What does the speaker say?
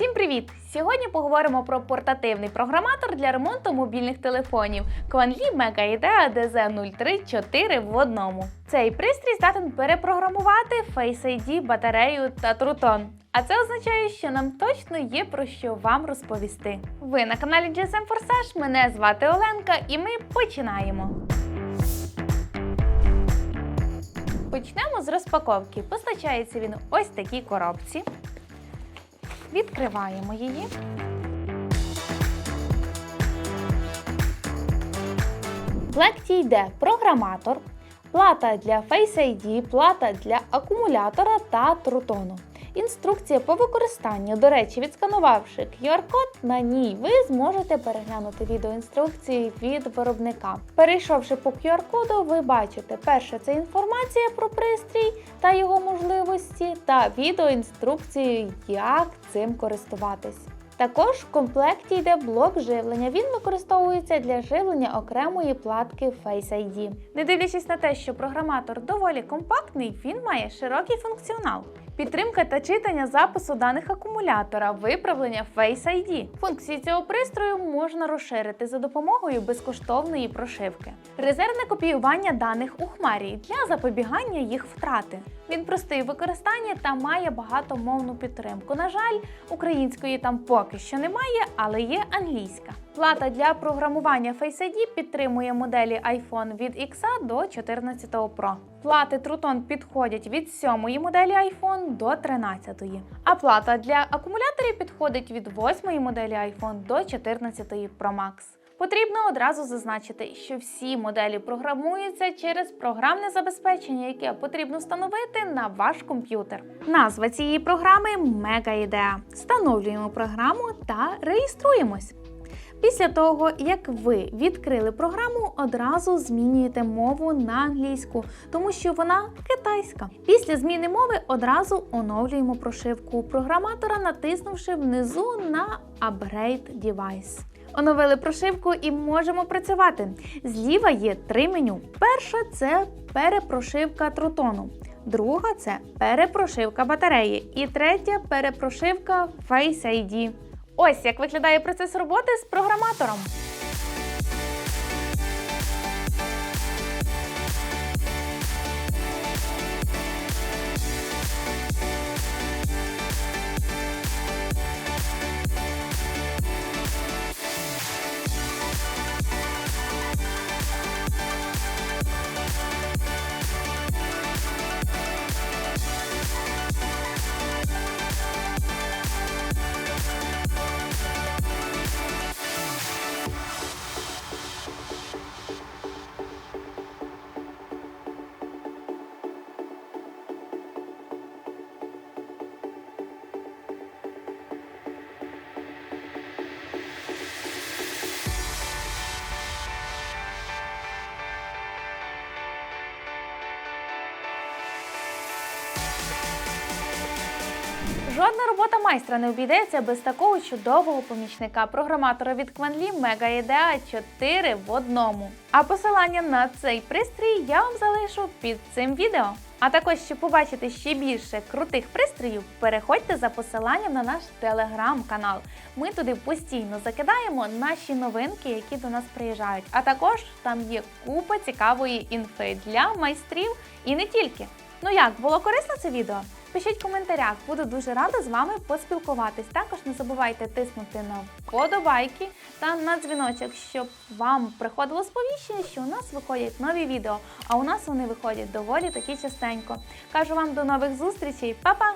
Всім привіт! Сьогодні поговоримо про портативний програматор для ремонту мобільних телефонів Quanli Mega IDEA DZ034 в одному. Цей пристрій здатен перепрограмувати Face ID, батарею та Truton. А це означає, що нам точно є про що вам розповісти. Ви на каналі GSM Forsage, мене звати Оленка, і ми починаємо. Почнемо з розпаковки. Постачається він ось такій коробці. Відкриваємо її. В йде програматор, плата для Face ID, плата для акумулятора та трутону. Інструкція по використанню. До речі, відсканувавши QR-код, на ній ви зможете переглянути відеоінструкції від виробника. Перейшовши по QR-коду, ви бачите перше це інформація про пристрій та його можливості, та відеоінструкцію, як цим користуватись. Також в комплекті йде блок живлення. Він використовується для живлення окремої платки Face ID. Не дивлячись на те, що програматор доволі компактний, він має широкий функціонал. Підтримка та читання запису даних акумулятора, виправлення Face ID. Функції цього пристрою можна розширити за допомогою безкоштовної прошивки. Резервне копіювання даних у хмарі для запобігання їх втрати. Він простий у використанні та має багатомовну підтримку. На жаль, української там поки що немає, але є англійська. Плата для програмування Face ID підтримує моделі iPhone від X до 14 Pro. Плати Truton підходять від 7 моделі iPhone до 13. А плата для акумуляторів підходить від 8 моделі iPhone до 14 Pro Max. Потрібно одразу зазначити, що всі моделі програмуються через програмне забезпечення, яке потрібно встановити на ваш комп'ютер. Назва цієї програми Mega Встановлюємо програму та реєструємось. Після того, як ви відкрили програму, одразу змінюєте мову на англійську, тому що вона китайська. Після зміни мови одразу оновлюємо прошивку програматора, натиснувши внизу на Upgrade Device. Оновили прошивку і можемо працювати. Зліва є три меню. Перша це перепрошивка тротону, Друга це перепрошивка батареї. І третя перепрошивка Face ID. Ось як виглядає процес роботи з програматором. Жодна робота майстра не обійдеться без такого чудового помічника програматора від Quanli Mega IDEA 4 в одному. А посилання на цей пристрій я вам залишу під цим відео. А також, щоб побачити ще більше крутих пристроїв, переходьте за посиланням на наш телеграм-канал. Ми туди постійно закидаємо наші новинки, які до нас приїжджають. А також там є купа цікавої інфи для майстрів і не тільки. Ну як, було корисно це відео? Пишіть в коментарях, буду дуже рада з вами поспілкуватись. Також не забувайте тиснути на вподобайки та на дзвіночок, щоб вам приходило сповіщення, що у нас виходять нові відео, а у нас вони виходять доволі таки частенько. Кажу вам до нових зустрічей, Па-па!